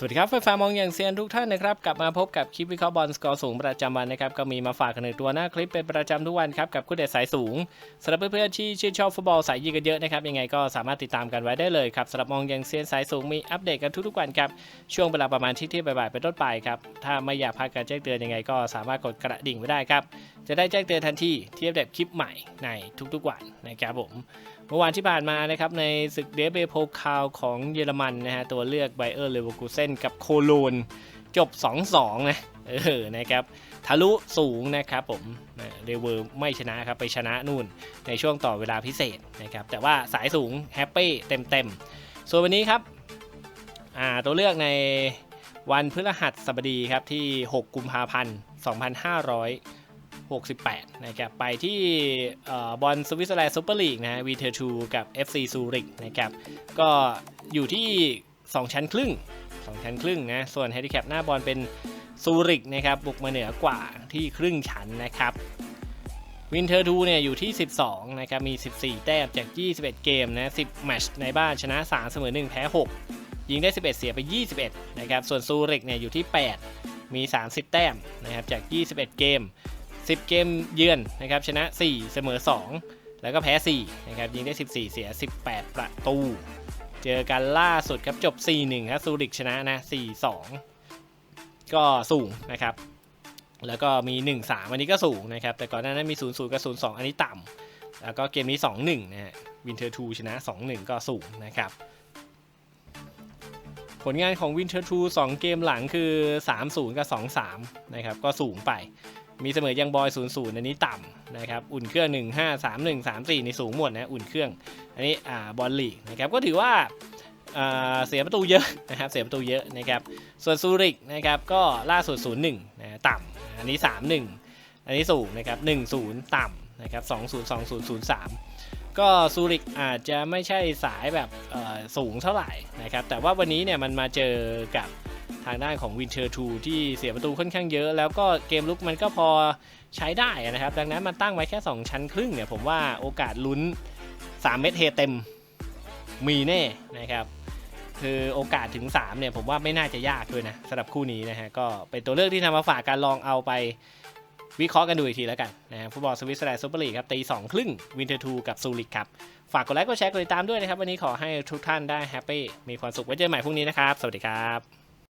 สวัสดีครับไฟฟ้ามองอย่างเซียนทุกท่านนะครับ กลับมาพบกับคลิปวิเคราะห์บอลสกอร์สูงประจำวันนะครับ ก็มีมาฝากกันในตัวหน้าคลิปเป็นประจำทุกวันครับ กับคู่เด็ดสายสูงสำหรับเพื่อนๆที่ชื่นชอบฟุตบอลสายยิงกันเยอะนะครับ ยังไงก็สามารถติดตามกันไว้ได้เลยครับสำหรับมองอย่างเซียนสายสูงมีอัปเดตกันทุกๆวันครับ ช่วงเวลาประมาณที่ที่บ่ายๆเป็นต้นไปครับถ้าไม่อยากพลาดการแจ้งเตือนยังไงก็สามารถกดกระดิ่งไว้ได้ครับจะได้แจ้งเตือนทันทีที่อัปเดตคลิปใหม่ในทุกๆวันนะครับผม เมื่อวานที่ผ่านมานะครับในศึกเดฟเบโพคาวของเยอรมันนะฮะตัวเลือกไบเออร์เลเวอร์คูเซนกับโคโลนจบ 2-2 นะเออนะครับทะลุสูงนะครับผมเรเวอร์ไม่ชนะครับไปชนะนู่นในช่วงต่อเวลาพิเศษนะครับแต่ว่าสายสูงแฮปปี้เต็มๆ ส่วนวันนี้ครับอ่าตัวเลือกในวันพฤหัสบดีครับที่ 6 กุมภาพันธ์ 2500 68นะครับไปที่บอลสวิตเซอร์แลนด์ซูเปอร์ลีกนะฮะวีเทอร์ทูกับ FC ซูริกนะครับก็อยู่ที่ 2 ชั้นครึ่ง 2 ชั้นครึ่งนะส่วนแฮนดิแคปหน้าบอลเป็นซูริกนะครับบุกมาเหนือกว่าที่ครึ่งชั้นนะครับวินเทอร์ทูเนี่ยอยู่ที่ 12 นะครับ มี 14 แต้มจาก 21 เกมนะ 10 แมตช์ในบ้านชนะ 3 เสมอ 1 แพ้ 6 ยิงได้ 11 เสียไป 21 นะครับ ส่วนซูริกเนี่ยอยู่ที่ 8 มี 30 แต้มนะครับจาก 21 เกม 10 เกมเยือนนะครับชนะ 4 เสมอ 2 แล้วก็แพ้ 4 นะครับยิงได้ 14 เสีย 18 ประตู เจอกันล่าสุดครับจบ 4-1 ครับซูริกชนะนะ 4-2 ก็สูงนะครับ แล้วก็มี 1-3 อันนี้ก็สูงนะครับ แต่ก่อนหน้านั้นมี 0-0 กับ 0-2 อันนี้ต่ำแล้วก็เกมนี้ 2-1 นะฮะวินเทอร์ทูชนะ 2-1 ก็สูงนะครับผลงานของวินเทอร์ทู2เกมหลังคือ 3-0 กับ 2-3 นะครับ ก็สูงไป มีเสมอยังบอย 0 0 อันนี้ต่ำนะครับ อุ่นเครื่อง 1 5 3 1 3 4 ในสูงหมดนะ อุ่นเครื่อง อันนี้อ่าบอลลีกนะครับ ก็ถือว่าเสียประตูเยอะนะครับ เสียประตูเยอะนะครับ ส่วนซูริกนะครับก็ล่าสุด 0 1นะต่ำ อันนี้ 3 1 อันนี้สูงนะครับ1 0 ต่ำนะครับ2 0 2 0 0 3 ก็ซูริกอาจจะไม่ใช่สายแบบสูงเท่าไหร่นะครับ แต่ว่าวันนี้เนี่ยมันมาเจอกับ ทางด้านของ Winter 2ที่เสียประตูค่อนข้างเยอะ แล้วก็เกมลุกมันก็พอใช้ได้นะครับ ดังนั้นมันตั้งไว้แค่ 2 ชั้นครึ่งเนี่ยผมว่าโอกาสลุ้น 3 เม็ดเฮเต็มมีแน่นะครับคือโอกาสถึง 3 เนี่ยผมว่าไม่น่าจะยากด้วยนะสำหรับคู่นี้นะฮะก็เป็นตัวเลือกที่นำมาฝากการลองเอาไปวิเคราะห์กันดูอีกทีแล้วกันนะฮะฟุตบอลสวิตเซอร์แลนด์ซูเปอร์ลีกครับตีสองครึ่งวินเทอร์ทูกับซูริกครับ ฝากกดไลค์กดแชร์กดติดตามด้วยนะครับ วันนี้ขอให้ทุกท่านได้แฮปปี้มีความสุขไว้เจอกันใหม่พรุ่งนี้นะครับ สวัสดีครับ